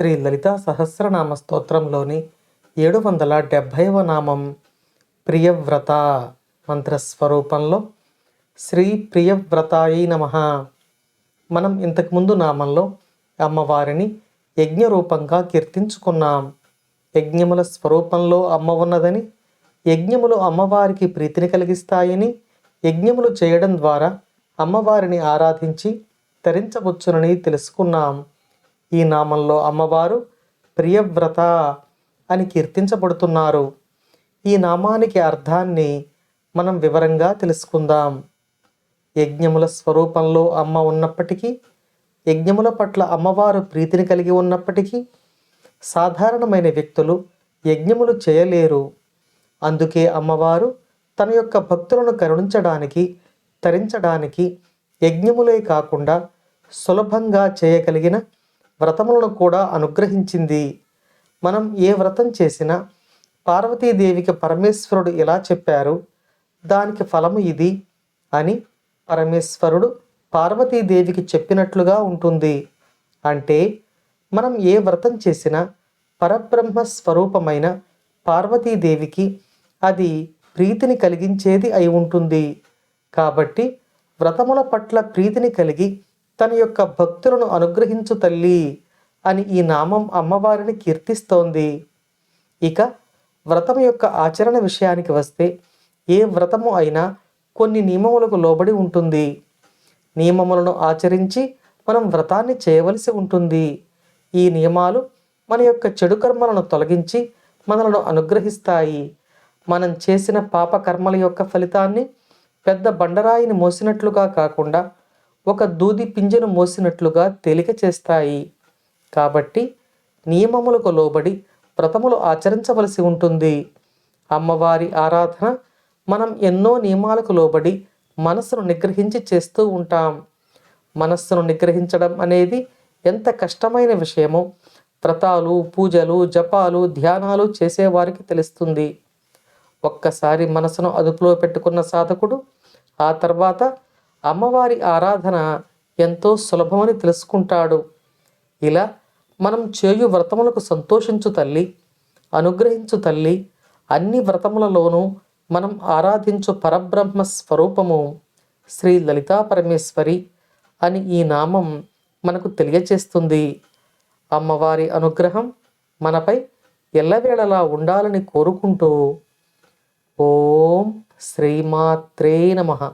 శ్రీ లలితా సహస్రనామ స్తోత్రంలోని ఏడు వందల డెబ్భైవ నామం ప్రియవ్రత మంత్రస్వరూపంలో శ్రీ ప్రియవ్రతాయి నమ. మనం ఇంతకుముందు నామంలో అమ్మవారిని యజ్ఞరూపంగా కీర్తించుకున్నాం. యజ్ఞముల స్వరూపంలో అమ్మ ఉన్నదని యజ్ఞములు అమ్మవారికి ప్రీతిని కలిగిస్తాయని యజ్ఞములు చేయడం ద్వారా అమ్మవారిని ఆరాధించి తరించవచ్చునని తెలుసుకున్నాం. ఈ నామంలో అమ్మవారు ప్రియవ్రత అని కీర్తించబడుతున్నారు. ఈ నామానికి అర్థాన్ని మనం వివరంగా తెలుసుకుందాం. యజ్ఞముల స్వరూపంలో అమ్మ ఉన్నప్పటికీ యజ్ఞముల పట్ల అమ్మవారు ప్రీతిని కలిగి ఉన్నప్పటికీ సాధారణమైన వ్యక్తులు యజ్ఞములు చేయలేరు. అందుకే అమ్మవారు తన యొక్క భక్తులను కరుణించడానికి తరించడానికి యజ్ఞములే కాకుండా సులభంగా చేయగలిగిన వ్రతములను కూడా అనుగ్రహించింది. మనం ఏ వ్రతం చేసినా పార్వతీదేవికి పరమేశ్వరుడు ఎలా చెప్పారు దానికి ఫలము ఇది అని పరమేశ్వరుడు పార్వతీదేవికి చెప్పినట్లుగా ఉంటుంది. అంటే మనం ఏ వ్రతం చేసినా పరబ్రహ్మ స్వరూపమైన పార్వతీదేవికి అది ప్రీతిని కలిగించేది అయి ఉంటుంది. కాబట్టి వ్రతముల పట్ల ప్రీతిని కలిగి తన యొక్క భక్తులను అనుగ్రహించు తల్లి అని ఈ నామం అమ్మవారిని కీర్తిస్తోంది. ఇక వ్రతం యొక్క ఆచరణ విషయానికి వస్తే ఏ వ్రతము అయినా కొన్ని నియమములకు లోబడి ఉంటుంది. నియమములను ఆచరించి మనం వ్రతాన్ని చేయవలసి ఉంటుంది. ఈ నియమాలు మన యొక్క చెడు కర్మలను తొలగించి మనలను అనుగ్రహిస్తాయి. మనం చేసిన పాప కర్మల యొక్క ఫలితాన్ని పెద్ద బండరాయిని మోసినట్లుగా కాకుండా ఒక దూది పింజను మోసినట్లుగా తేలిక చేస్తాయి. కాబట్టి నియమములకు లోబడి వ్రతములు ఆచరించవలసి ఉంటుంది. అమ్మవారి ఆరాధన మనం ఎన్నో నియమాలకు లోబడి మనస్సును నిగ్రహించి చేస్తూ ఉంటాం. మనస్సును నిగ్రహించడం అనేది ఎంత కష్టమైన విషయమో వ్రతాలు పూజలు జపాలు ధ్యానాలు చేసేవారికి తెలుస్తుంది. ఒక్కసారి మనసును అదుపులో పెట్టుకున్న సాధకుడు ఆ తర్వాత అమ్మవారి ఆరాధన ఎంతో సులభమని తెలుసుకుంటాడు. ఇలా మనం చేయు వ్రతములకు సంతోషించు తల్లి అనుగ్రహించు తల్లి అన్ని వ్రతములలోనూ మనం ఆరాధించు పరబ్రహ్మ స్వరూపము శ్రీ లలితా పరమేశ్వరి అని ఈ నామం మనకు తెలియచేస్తుంది. అమ్మవారి అనుగ్రహం మనపై ఎల్లవేళలా ఉండాలని కోరుకుంటూ ఓం శ్రీమాత్రే నమః.